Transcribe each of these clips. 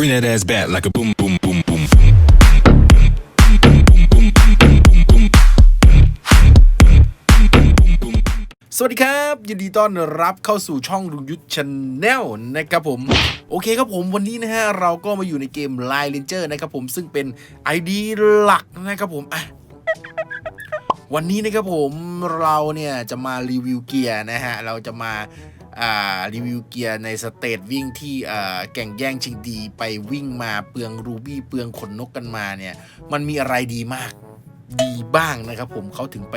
Bring that ass back like a boom, boom, boom, boom, boom. สวัสดีครับ ยินดีต้อนรับเข้าสู่ช่องลุงยุทธชาแนลนะครับผม โอเคครับผมวันนี้นะฮะ เราก็มาอยู่ในเกม Line Ranger นะครับผมซึ่งเป็น ID หลักนะครับผมอะวันนี้นะครับผมเราเนี่ยจะมารีวิวเกียร์นะฮะ เราจะมาอ่า รีวิวเกียร์ในสเตทวิ่งที่แก่งแย่งชิงดีไปวิ่งมาเปลืองรูบี้เปลืองขนนกกันมาเนี่ย มันมีอะไรดีมากดีบ้างนะครับผมเขาถึงไป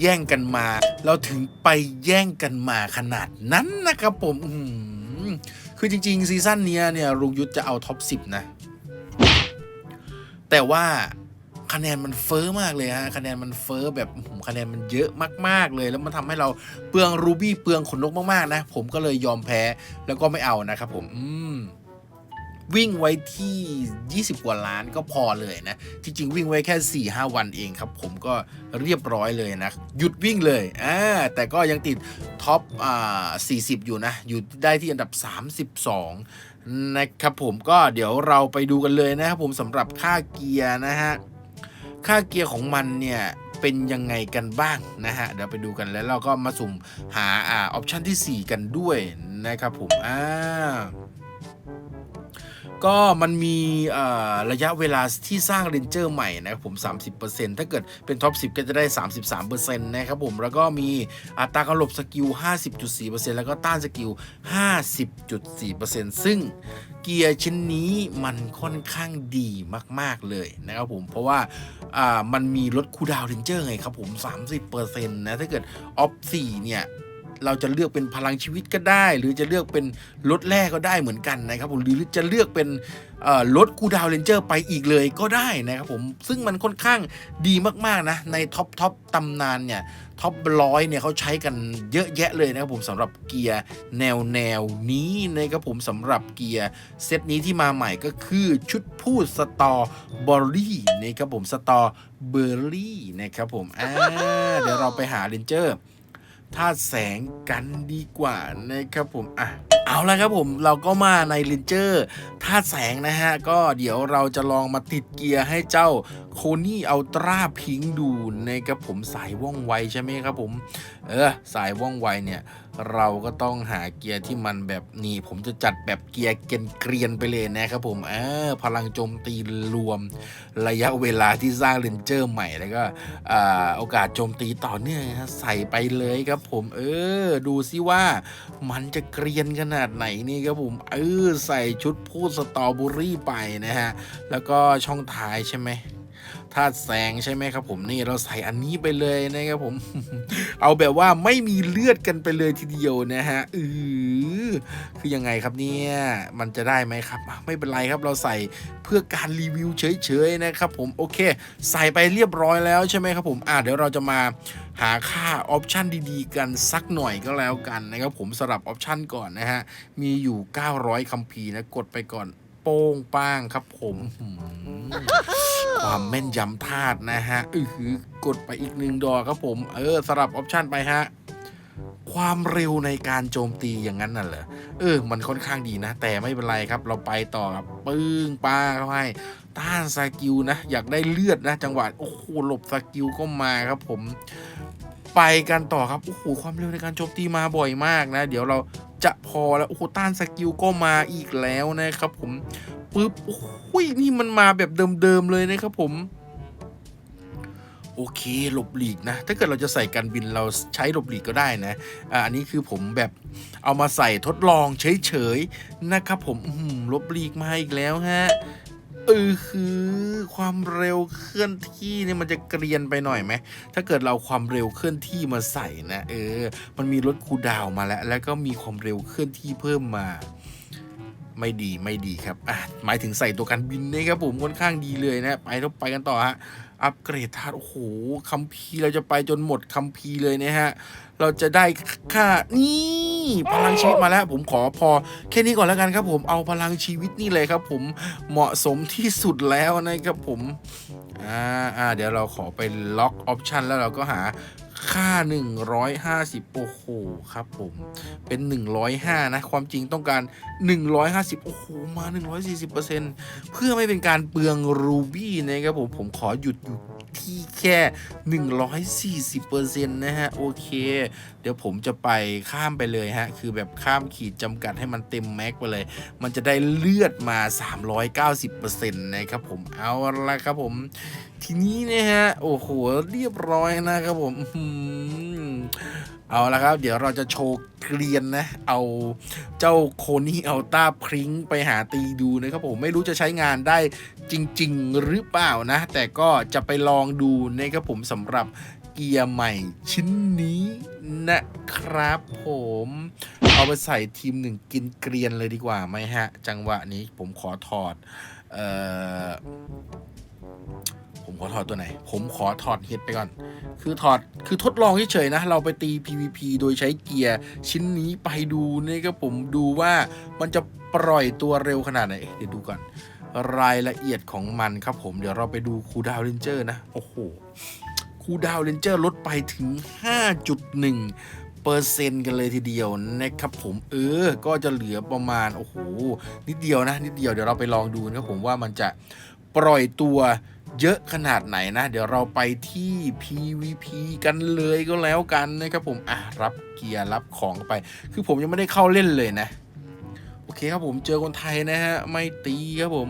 แย่งกันมา เราถึงไปแย่งกันมาขนาดนั้นนะครับผมคือจริง ๆ ซีซั่นนี้เนี่ยลุงยุทธจะเอาท็อป 10 นะ แต่ว่า คะแนนมันเฟ้อมากเลยฮะคะแนนมันเฟ้อแบบคะแนนมันเยอะมากๆเลย แล้วมันทำให้เราเปลืองรูบี้เปลืองขนนกมากๆนะผมก็เลยยอมแพ้แล้วก็ไม่เอานะครับผมอืมวิ่งไว้ที่ 20 กว่าล้านก็พอเลยนะจริงๆวิ่งไว้แค่ 4-5 วันเองครับ ผมก็เรียบร้อยเลยนะ หยุดวิ่งเลยอ่าแต่ก็ยังติดท็อปอ่า40 อยู่นะ อยู่ได้ที่อันดับ 32 นะครับผมก็เดี๋ยวเราไปดูกันเลยนะครับผมสำหรับค่าเกียร์นะฮะ ค่าเกียร์ของมันเนี่ยเป็นยังไงกันบ้างนะฮะ เดี๋ยวไปดูกันแล้วเราก็มาสุ่มหาอ่าออปชันที่ 4 กันด้วยนะครับผมอ่า ก็มันมีระยะเวลาที่สร้างเรนเจอร์ใหม่นะครับผม 30%ถ้าเกิดเป็นท็อป 10 ก็จะได้ 33%นะครับผมแล้วก็มีอัตราการหลบสกิล 50.4%แล้วก็ต้านสกิล 50.4%ซึ่งเกียร์ชิ้นนี้มันค่อนข้างดีมาก ๆ เลยนะครับผม เพราะว่ามันมีลดคูดาวเรนเจอร์ไงครับผม 30%นะถ้าเกิดออฟ4เนี่ย เราจะเลือกเป็นพลังชีวิตก็ได้ หรือจะเลือกเป็นรถแรกก็ได้เหมือนกันนะครับผมหรือจะเลือกเป็นรถคูดาวเรนเจอร์ไปอีกเลยก็ได้นะครับผมซึ่งมันค่อนข้างดีมากๆนะในท็อปท็อปตำนานเนี่ยท็อปร้อยเนี่ยเขาใช้กันเยอะแยะเลยนะครับผมสำหรับเกียร์แนวแนวนี้นะครับผมสำหรับเกียร์เซตนี้ที่มาใหม่ก็คือชุดพูดสตอเบอร์รี่นะครับผมสตอเบอร์รี่นะครับผมอ่าเดี๋ยวเราไปหาเรนเจอร์ ธาตุแสงกันดีกว่านะครับผมอะเอาละครับผมเราก็มาในลินเจอร์ธาตุแสงนะฮะ ก็เดี๋ยวเราจะลองมาติดเกียร์ให้เจ้า โคนี่อัลตร้าพิงดูนะครับผมสายว่องไวใช่ไหมครับผมเออสายว่องไวเนี่ยเราก็ต้องหาเกียร์ที่มันแบบนี้ ผมจะจัดแบบเกียร์เกรียนไปเลยนะครับผมเออพลังโจมตีรวมระยะเวลาที่สร้างเรนเจอร์ใหม่แล้วก็โอกาสโจมตีต่อเนื่องใส่ไปเลยครับผม เออ ดูซิว่ามันจะเกรียนขนาดไหนนี่ครับผมเออใส่ชุดพูดสตรอเบอรี่ไปนะฮะ แล้วก็ช่องท้ายใช่ไหม ธาตุแสงใช่ไหมครับผมนี่เราใส่อันนี้ไปเลยนะครับผม เอาแบบว่าไม่มีเลือดกันไปเลยทีเดียวนะฮะเออคือยังไงครับเนี่ยมันจะได้ไหมครับไม่เป็นไรครับเราใส่เพื่อการรีวิวเฉยๆนะครับผมโอเค ใส่ไปเรียบร้อยแล้วใช่ไหมครับผมอะเดี๋ยวเราจะมาหาค่าออปชันดีๆ กันสักหน่อยก็แล้วกันนะครับผมสำหรับออปชันก่อนนะฮะมีอยู่ 900คัมภีร์นะกดไปก่อนโป้งป้างครับผม ความแม่นยำธาตุนะฮะอือหือกดไปอีกหนึ่งดอกครับผม เออสลับออปชันไปฮะ ความเร็วในการโจมตีอย่างนั้นน่ะเหรอ เออ มันค่อนข้างดีนะ แต่ไม่เป็นไรครับ เราไปต่อครับปึ้งป้าเข้าให้ ต้านสกิลนะ อยากได้เลือดนะ จังหวะ โอ้โห หลบสกิลก็มาครับผม ไปกันต่อครับ โอ้โห ความเร็วในการโจมตีมาบ่อยมากนะ เดี๋ยวเราจะพอแล้ว โอ้โห ต้านสกิลก็มาอีกแล้วนะครับผม ปึ๊บโอ้โหนี่มันมาแบบเดิมๆเลยนะครับผม โอเคหลบหลีกนะ ถ้าเกิดเราจะใส่กันบินเราใช้หลบหลีกก็ได้นะอ่าอันนี้คือผมแบบเอามาใส่ทดลองเฉยๆนะครับผมหลบหลีกมาอีกแล้วฮะเออคือความเร็วเคลื่อนที่เนี่ยมันจะเกรียนไปหน่อยไหม ถ้าเกิดเราความเร็วเคลื่อนที่มาใส่นะ เออ มันมีรถคูดาวมาแล้ว แล้วก็มีความเร็วเคลื่อนที่เพิ่มมา ไม่ดีไม่ดีครับอะหมายถึงใส่ตัวกันบินนะครับผมค่อนข้างดีเลยนะไปต้องไปกันต่อฮะอัปเกรดธาตุโอ้โหคัมภีร์เราจะไปจนหมดคัมภีร์เลยนะฮะ เราจะได้ค่านี่พลังชีวิตมาแล้ว ผมขอพอแค่นี้ก่อนแล้วกันครับ ผมเอาพลังชีวิตนี่เลยครับ ผมเหมาะสมที่สุดแล้วนะครับผมอ่าอ่าเดี๋ยวเราขอไปล็อกออปชันแล้วเราก็หา ค่า 150 โอ้โห ครับผม เป็น 105 นะ ความจริงต้องการ 150 โอ้โห มา 140%เพื่อไม่เป็นการเปลืองรูบี้นะครับผม ผมขอหยุดอยู่ที่แค่ 140%นะฮะ โอเค เดี๋ยวผมจะไปข้ามไปเลยฮะ คือแบบข้ามขีดจำกัดให้มันเต็มแม็กไปเลย มันจะได้เลือดมา 390%นะครับผม เอาละครับผมทีนี้นะฮะ โอ้โห เรียบร้อยนะครับผมเอาละครับ เดี๋ยวเราจะโชว์เกรียนนะ เอาเจ้าโคนี่เอัลต้าพริ้งไปหาตีดูนะครับผมไม่รู้จะใช้งานได้จริง ๆ หรือเปล่านะ แต่ก็จะไปลองดูนะครับผมสำหรับเกียร์ใหม่ชิ้นนี้นะครับผม เอาไปใส่ทีมหนึ่งกินเกรียนเลยดีกว่าไหมฮะ จังหวะนี้ผมขอถอด เอ่อ ผมขอถอดตัวไหน ผมขอถอดเฮดไปก่อน คือถอด คือทดลองเฉยๆนะ เราไปตี PVP โดยใช้เกียร์ ชิ้นนี้ไปดูนี่ก็ผมดูว่ามันจะปล่อยตัวเร็วขนาดไหน เดี๋ยวดูก่อน รายละเอียดของมันครับผม เดี๋ยวเราไปดูคูดาวเลนเจอร์นะ โอ้โห คูดาวเลนเจอร์ลดไปถึง 5.1เปอร์เซ็นต์กันเลยทีเดียวนะครับผมเออ ก็จะเหลือประมาณ โอ้โห นิดเดียวนะ นิดเดียวเดี๋ยวเราไปลองดูนะครับผมว่ามันจะ ปล่อยตัวเยอะขนาดไหนนะ เดี๋ยวเราไปที่ PVP กันเลยก็แล้วกันนะครับผม อะ รับเกียร์รับของไป คือผมยังไม่ได้เข้าเล่นเลยนะ โอเคครับผมเจอคนไทยนะฮะ ไม่ตีครับผม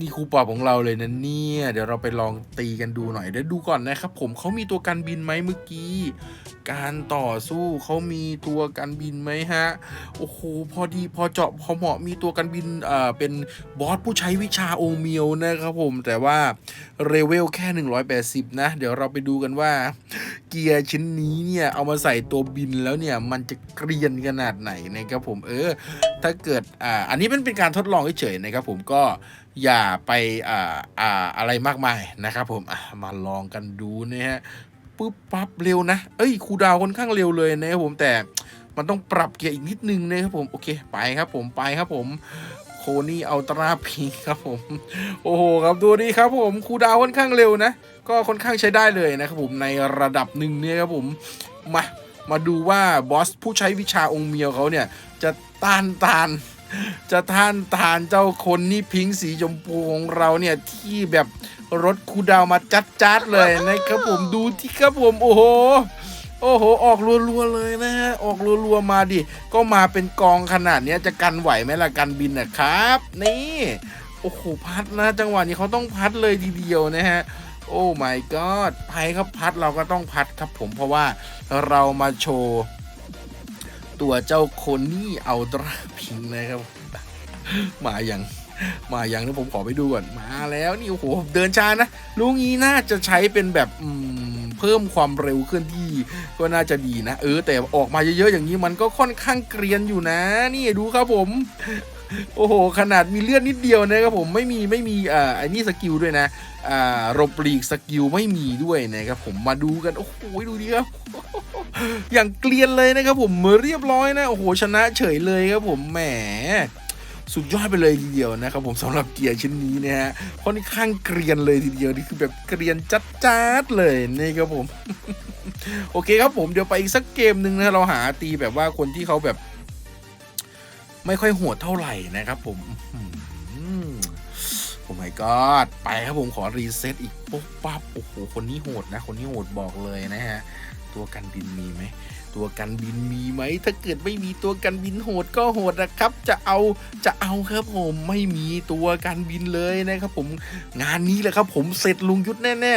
นี่ครูปอบของเราเลยนะเนี่ย เดี๋ยวเราไปลองตีกันดูหน่อยเดี๋ยวดูก่อนนะครับ ผมเขามีตัวกันบินไหมเมื่อกี้ การต่อสู้เขามีตัวกันบินไหมฮะ โอ้โห พอดีพอเจาะพอเหมาะมีตัวกันบินเอ่อเป็นบอสผู้ใช้วิชาโอเมียวนะครับผม แต่ว่าเรเวลแค่ 180 นะ เดี๋ยวเราไปดูกันว่า เกียร์ชิ้นนี้เนี่ย เอามาใส่ตัวบินแล้วเนี่ย มันจะเกรียนขนาดไหนนะครับผมเออ ถ้าเกิดอ่าอันนี้มันเป็นการทดลองเฉยๆนะครับผมก็ อย่าไปอ่าอ่าอะไรมากมายนะครับผมมาลองกันดูนะฮะปุ๊บปั๊บเร็วนะ เอ้ยคูดาวค่อนข้างเร็วเลยนะครับผมแต่มันต้องปรับเกียร์อีกนิดนึงนะครับผมโอเคไปครับผมไปครับผมโคนี่อัลตราพีครับผม โอ้โหครับดูดีครับผมคูดาวค่อนข้างเร็วนะ ก็ค่อนข้างใช้ได้เลยนะครับผมในระดับหนึ่งเนี่ยครับผมมามาดูว่าบอสผู้ใช้วิชาองค์เมียวเขาเนี่ยจะต้านทาน จะต้านทานเจ้าคนนี่พิงค์สีชมพูของเราเนี่ยที่แบบรถคูลดาวน์มาจัดจัดๆเลยนะครับผมดูที่ครับผมโอ้โหโอ้โห ออกรัวๆเลยนะฮะ ออกรัวๆมาดิ ก็มาเป็นกองขนาดเนี้ยจะกันไหวไหมล่ะกันบินนะครับ นี่ โอ้โห พัดนะจังหวะนี้เขาต้องพัดเลยทีเดียวนะฮะ โอ้ my god ไปครับพัดเราก็ต้องพัดครับผมเพราะว่าเรามาโชว์ ตัวเจ้าโคนี่อัลตราพิงนะครับ มาอย่างมาอย่างนี้ผมขอไปดูก่อนมาแล้วนี่โอ้โหเดินช้านะลุงนี้น่าจะใช้เป็นแบบอืมเพิ่มความเร็วเคลื่อนที่ก็น่าจะดีนะ เออแต่ออกมาเยอะๆอย่างนี้มันก็ค่อนข้างเกรียนอยู่นะ นี่ดูครับผม โอ้โห ขนาดมีเลือดนิดเดียวนะครับผมไม่มีไม่มีอ่าไอ้นี่สกิลด้วยนะอ่าลบลีกสกิลไม่มีด้วยนะครับผมมาดูกัน โอ้โห ดูดิครับ อย่างเกลียนเลยนะครับผมเรียบร้อยนะ โอ้โห ชนะเฉยเลยครับผมแหมสุดยอดไปเลยทีเดียวนะครับผมสำหรับเกียร์ชิ้นนี้นะฮะค่อนข้างเกรียนเลยทีเดียวนี่คือแบบเกรียนจัดๆเลยนี่ครับผม โอเคครับผมเดี๋ยวไปอีกสักเกมหนึ่งนะเราหาตีแบบว่าคนที่เขาแบบ ไม่ค่อยโหดเท่าไหร่นะครับผมอื้อหือโอ้ my god ไปครับผมขอรีเซ็ตอีกปุ๊บปั๊บโอ้โหคนนี้โหดนะ คนนี้โหดบอกเลยนะฮะ ตัวกันบินมีไหมตัวกันบินมีไหม ถ้าเกิดไม่มีตัวกันบินโหดก็โหดนะครับ จะเอาจะเอาครับผมไม่มีตัวกันบินเลยนะครับ ผมงานนี้แหละครับ ผมเสร็จลุงยุทธแน่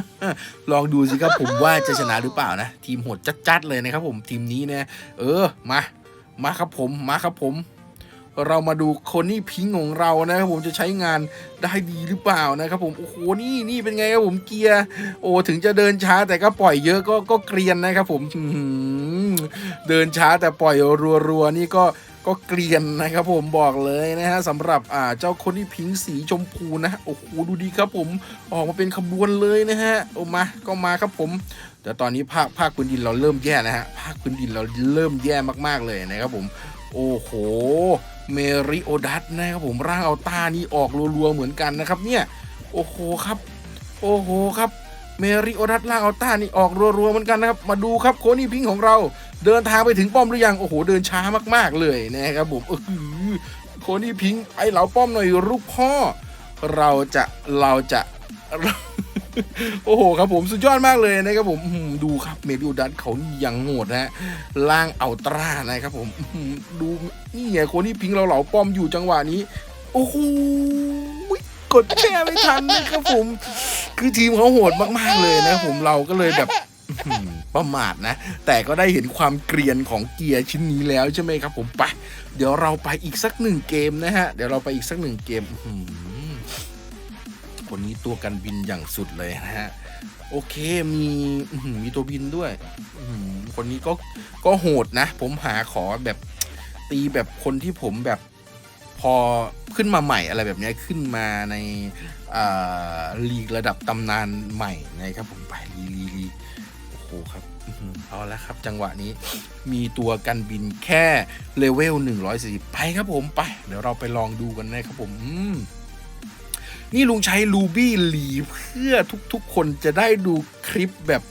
ๆลองดูสิครับผมว่าจะชนะหรือเปล่านะ ทีมโหดจัดๆเลยนะครับ ผมทีมนี้นะเออมา มาครับผมมาครับผม เรามาดูคนนี่พิงของเรานะครับผมจะใช้งานได้ดีหรือเปล่านะครับผมโอ้โหนี่นี่เป็นไงครับผมเกียร์โอ้ถึงจะเดินช้าแต่ก็ปล่อยเยอะก็ก็เกรียนนะครับผมเดินช้าแต่ปล่อยรัวๆนี่ก็ ก็เกรียนนะครับผมบอกเลยนะฮะสำหรับอ่าเจ้าคนที่พิงสีชมพูนะโอ้โหดูดีครับผมออกมาเป็นขบวนเลยนะฮะโอ้มาก็มาครับผม แต่ตอนนี้ภาคภาคพื้นดินเราเริ่มแย่นะฮะภาคพื้นดินเราเริ่มแย่มากๆเลยนะครับผม โอ้โหเมริโอดัสนะครับผมร่างเอาตานี่ออกรัวๆเหมือนกันนะครับเนี่ยโอ้โหครับ โอ้โหครับ เมริโอรัสล่างอัลต้านี่ออกรัวๆเหมือนกันนะครับ มาดูครับโคนี่พิงค์ของเราเดินทางไปถึงป้อมหรือยัง โอ้โห เดินช้ามากๆเลยนะครับผมเออโคนี่พิงค์ไอเหลาป้อมหน่อยลูกพ่อ เราจะเราจะโอ้โหครับผมสุดยอดมากเลยนะครับผมดูครับเมริโอรัสเขานี่ยังโหดนะล่างอัลตร้านะครับผมดูนี่ไงโคนี่พิงค์เราเหล่าป้อมอยู่จังหวะนี้ โอ้โห กดแช่ไม่ทันนะครับผม คือทีมเขาโหดมากๆเลยนะผมเราก็เลยแบบประมาทนะ แต่ก็ได้เห็นความเกรียนของเกียร์ชิ้นนี้แล้วใช่ไหมครับผมไป เดี๋ยวเราไปอีกสักหนึ่งเกมนะฮะ เดี๋ยวเราไปอีกสักหนึ่งเกมอื้อหือคนนี้ตัวกันบินอย่างสุดเลยนะฮะ โอเคมีมีตัวบินด้วยอื้อหือคนนี้ก็ก็โหดนะ ผมหาขอแบบตีแบบคนที่ผมแบบ พอขึ้นมาใหม่อะไรแบบนี้ขึ้นมาในลีกระดับตำนานใหม่นะครับผมไปลีลีลีโอ้โหครับเอาละครับจังหวะนี้มีตัวกันบินแค่เลเวล140 ไปครับผมไป เดี๋ยวเราไปลองดูกันนะครับผมอืมนี่ลุงใช้ลูบี้หลีเพื่อทุกๆ คนจะได้ดูคลิปแบบ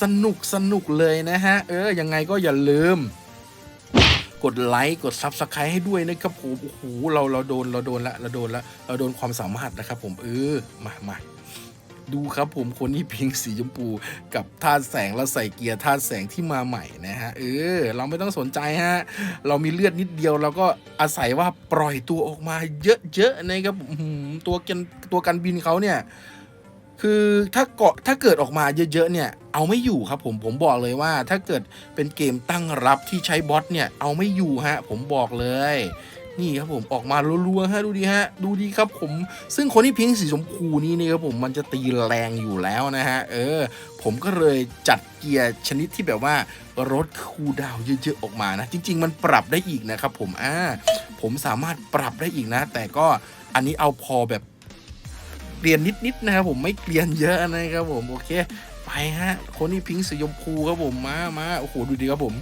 สนุกสนุกเลยนะฮะ เออ ยังไงก็อย่าลืม กดไลค์กด Subscribe ให้ด้วยนะครับผมโอ้โหเราเราโดนเราโดนละเราโดนละเราโดนความสามารถนะครับผมเออมามาดูครับผมคนนี้พิงสีชมพูกับธาตุแสงแล้วใส่เกียร์ธาตุแสงที่มาใหม่นะฮะเออ เราไม่ต้องสนใจฮะ เรามีเลือดนิดเดียวเราก็อาศัยว่าปล่อยตัวออกมาเยอะๆนะครับตัวกันตัวกันบินเขาเนี่ย คือถ้าเกาะถ้าเกิดออกมาเยอะๆเนี่ยเอาไม่อยู่ครับผมผมบอกเลยว่าถ้าเกิดเป็นเกมตั้งรับที่ใช้บอทเนี่ยเอาไม่อยู่ฮะ ผมบอกเลย นี่ครับผมออกมารัวๆฮะดูดีฮะ ดูดีครับผม ซึ่งคนที่พิงสีชมพูนี่นี่ครับผมมันจะตีแรงอยู่แล้วนะฮะ เออ ผมก็เลยจัดเกียร์ชนิดที่แบบว่าลดคูดาวเยอะๆออกมานะ จริง ๆ มันปรับได้อีกนะครับผมอ่าผมสามารถปรับได้อีกนะ แต่ก็อันนี้เอาพอแบบ เกลียนนิดๆนะครับผมไม่เกลียนเยอะนะครับผมโอเคไปฮะคนนี้พิงค์สีชมพูครับผมมามาโอ้โหดูดีครับผม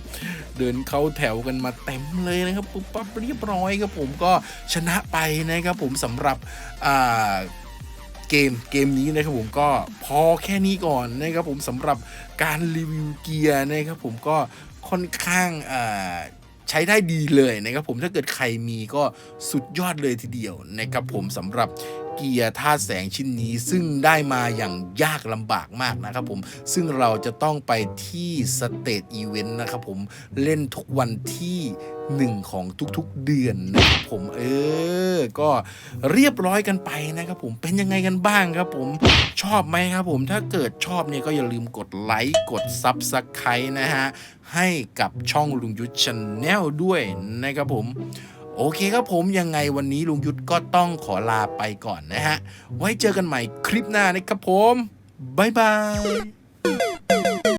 เดินเข้าแถวกันมาเต็มเลยนะครับปุ๊บปั๊บเรียบร้อยครับผมก็ชนะไปนะครับผมสำหรับอ่าเกมเกมนี้นะครับผมก็พอแค่นี้ก่อนนะครับผมสำหรับการรีวิวเกียร์นะครับผมก็ค่อนข้างอ่าใช้ได้ดีเลยนะครับผมถ้าเกิดใครมีก็สุดยอดเลยทีเดียวนะครับผมสำหรับ เกียร์ธาตุแสงชิ้นนี้ซึ่งได้มาอย่างยากลำบากมากนะครับผม ซึ่งเราจะต้องไปที่สเตทอีเวนต์นะครับผมเล่นทุกวันที่หนึ่งของทุกๆเดือนนะครับผมเออ ก็เรียบร้อยกันไปนะครับผมเป็นยังไงกันบ้างครับผมชอบไหมครับผมถ้าเกิดชอบเนี่ยก็อย่าลืมกดไลค์กดซับสไครต์นะฮะให้กับช่องลุงยุทธชาแนลด้วยนะครับผม โอเคครับผมยังไงวันนี้ลุงยุทธก็ต้องขอลาไปก่อนนะฮะ ไว้เจอกันใหม่คลิปหน้านะครับผม บ๊ายบาย